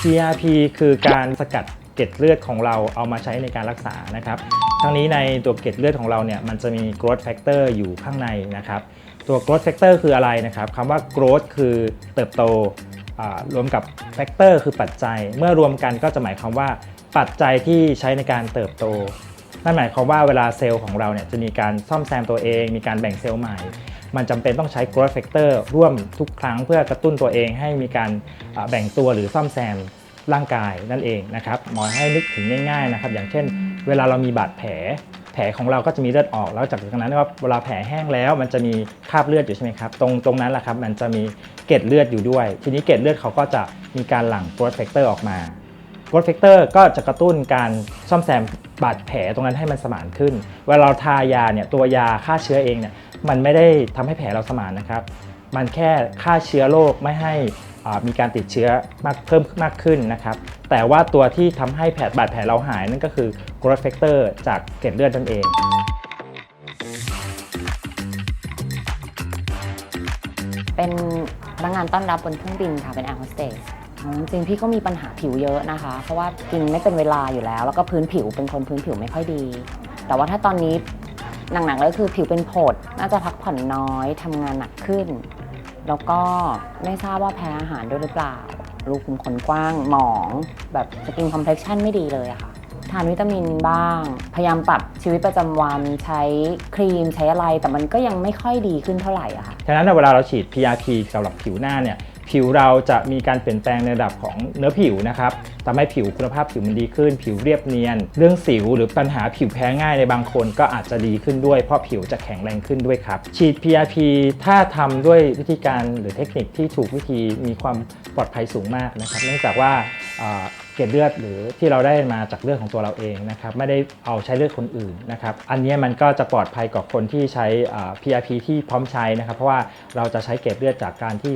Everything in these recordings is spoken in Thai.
PRP คือการสกัดเกล็ดเลือดของเราเอามาใช้ในการรักษานะครับ ทั้งนี้ในตัวเกล็ดเลือดของเราเนี่ยมันจะมี growth factor อยู่ข้างในนะครับ ตัว growth factor คืออะไรนะครับคำว่า growth คือเติบโตรวมกับ factor คือปัจจัย เมื่อรวมกันก็จะหมายความว่าปัจจัยที่ใช้ในการเติบโต นั่นหมายความว่าเวลาเซลล์ของเราเนี่ยจะมีการซ่อมแซมตัวเอง มีการแบ่งเซลล์ใหม่ มันจำเป็นต้องใช้ growth factor ร่วมทุกครั้งเพื่อกระตุ้นตัวเองให้มีการแบ่งตัวหรือซ่อมแซมร่างกายนั่นเองนะครับหมอให้นึกถึงง่ายๆนะครับอย่างเช่น เวลาเรามีบาดแผลแผลของเราก็จะมีเลือดออก แล้วจากนั้นก็เวลาแผลแห้งแล้ว มันจะมีคราบเลือดอยู่ใช่ไหมครับ ตรงตรงนั้นแหละครับ มันจะมีเกล็ดเลือดอยู่ด้วย ทีนี้เกล็ดเลือดเขาก็จะมีการหลั่ง growth factor ออกมา growth factor ก็จะกระตุ้นการซ่อมแซมบาดแผลตรงนั้นให้มันสมานขึ้น เวลาเราทายาเนี่ยตัวยาฆ่าเชื้อเองเนี่ย มันไม่ได้ทำให้แผลเราสมานนะครับ มันแค่ฆ่าเชื้อโรคไม่ให้มีการติดเชื้อมากเพิ่มมากขึ้นนะครับ แต่ว่าตัวที่ทำให้แผลบาดแผลเราหายนั่นก็คือ growth factor จากเกล็ดเลือดนั่นเองเป็นพนักงานต้อนรับบนเครื่องบินค่ะเป็นแอร์โฮสเตสจริงๆพี่ก็มีปัญหาผิวเยอะนะคะ เพราะว่ากินไม่เป็นเวลาอยู่แล้ว แล้วก็พื้นผิวเป็นคนพื้นผิวไม่ค่อยดี แต่ว่าถ้าตอนนี้ หนักๆเลยคือผิวเป็นผด น่าจะพักผ่อนน้อยทำงานหนักขึ้น แล้วก็ไม่ทราบว่าแพ้อาหารด้วยหรือเปล่า รูขุมขนกว้างหมองแบบสกินคอมเพล็กชันไม่ดีเลยอะค่ะทานวิตามินบ้าง พยายามปรับชีวิตประจำวันใช้ครีมใช้อะไร แต่มันก็ยังไม่ค่อยดีขึ้นเท่าไหร่อะค่ะ ฉะนั้นเวลาเราฉีด PRP สำหรับผิวหน้าเนี่ย ผิวเราจะมีการเปลี่ยนแปลงในระดับของเนื้อผิวนะครับทำให้ผิวคุณภาพผิวมันดีขึ้น ผิวเรียบเนียน เรื่องสิวหรือปัญหาผิวแพ้ง่ายในบางคนก็อาจจะดีขึ้นด้วยเพราะผิวจะแข็งแรงขึ้นด้วยครับ ฉีด PRP ถ้าทำด้วยวิธีการหรือเทคนิคที่ถูกวิธีมีความปลอดภัยสูงมากนะครับ เนื่องจากว่า กล็ดเลือดหรือที่เราได้มาจากเลือดของตัวเราเองนะครับไม่ได้เอาใช้เลือดคนอื่นนะครับอันนี้มันก็จะปลอดภัยกับคนที่ใช้อ่า PRP ที่พร้อมใช้นะครับ เพราะว่าเราจะใช้เกล็ดเลือดจากการที่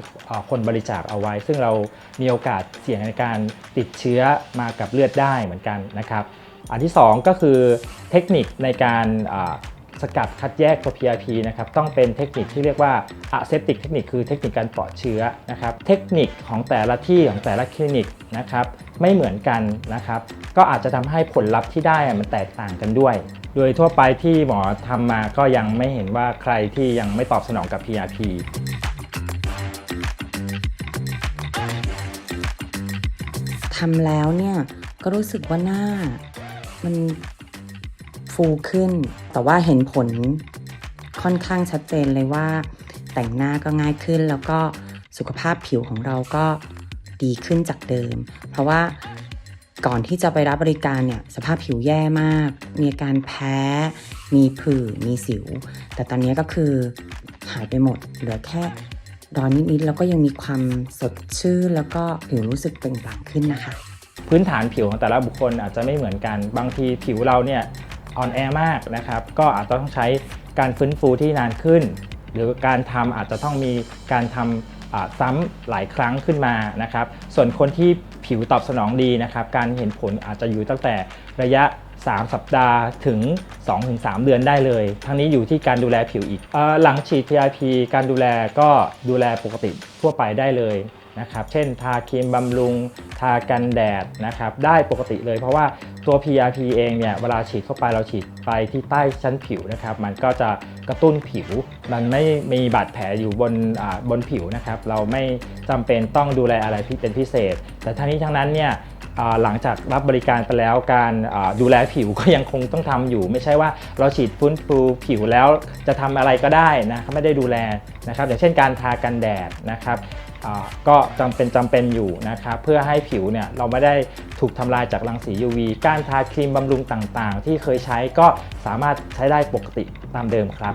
คนบริจาคเอาไว้ ซึ่งเรามีโอกาสเสี่ยงในการติดเชื้อมากับเลือดได้เหมือนกันนะครับ อันที่ 2 ก็คือเทคนิคในการ สกัดคัดแยกตัว PRP นะครับต้องเป็นเทคนิคที่เรียกว่า aseptic เทคนิคคือเทคนิคการปลอดเชื้อนะครับเทคนิคของแต่ละที่ของแต่ละคลินิกนะครับไม่เหมือนกันนะครับก็อาจจะทำให้ผลลัพธ์ที่ได้อะมันแตกต่างกันด้วย โดยทั่วไปที่หมอทำมาก็ยังไม่เห็นว่าใครที่ยังไม่ตอบสนองกับ PRP ทำแล้วเนี่ยก็รู้สึกว่าหน้า มัน ฟูขึ้น แต่ว่าเห็นผลค่อนข้างชัดเจนเลยว่า แต่งหน้าก็ง่ายขึ้นแล้วก็สุขภาพผิวของเราก็ดีขึ้นจากเดิม เพราะว่าก่อนที่จะไปรับบริการเนี่ยสภาพผิวแย่มาก มีอาการแพ้ มีผื่นมีสิว แต่ตอนนี้ก็คือหายไปหมด เหลือแค่รอยนิดๆแล้วก็ยังมีความสดชื่นแล้วก็ผิวรู้สึกเปล่งปลั่งขึ้นนะคะ พื้นฐานผิวของแต่ละบุคคลอาจจะไม่เหมือนกัน บางทีผิวเราเนี่ย อ่อนแอมากนะครับ ก็อาจจะต้องใช้การฟื้นฟูที่นานขึ้น หรือการทำอาจจะต้องมีการทำอ่าซ้ำหลายครั้งขึ้นมานะครับ ส่วนคนที่ผิวตอบสนองดีนะครับ การเห็นผลอาจจะอยู่ตั้งแต่ระยะ 3 สัปดาห์ถึง 2-3 เดือนได้เลย ทั้งนี้อยู่ที่การดูแลผิวอีกอหลังฉีด PRP การดูแลก็ดูแลปกติทั่วไปได้เลย นะครับเช่นทาครีมบำรุง ทากันแดดนะครับได้ปกติเลยเพราะว่าตัว PRP เองเนี่ยเวลาฉีดเข้าไปเราฉีดไปที่ใต้ชั้นผิวนะครับมันก็จะกระตุ้นผิว มันไม่มีบาดแผลอยู่บนบนผิวนะครับเราไม่จำเป็นต้องดูแลอะไรเป็นพิเศษ แต่ทั้งนี้ทั้งนั้นเนี่ยหลังจากรับบริการไปแล้วการดูแลผิวก็ยังคงต้องทำอยู่ ไม่ใช่ว่าเราฉีดฟื้นฟูผิวแล้วจะทำอะไรก็ได้นะไม่ได้ดูแลนะครับอย่างเช่นการทากันแดดนะครับ ก็จำเป็นจำเป็นอยู่นะครับเพื่อให้ผิวเนี่ยเราไม่ได้ถูกทำลายจากรังสี UV การทาครีมบำรุงต่างๆ ที่เคยใช้ก็สามารถใช้ได้ปกติตามเดิมครับ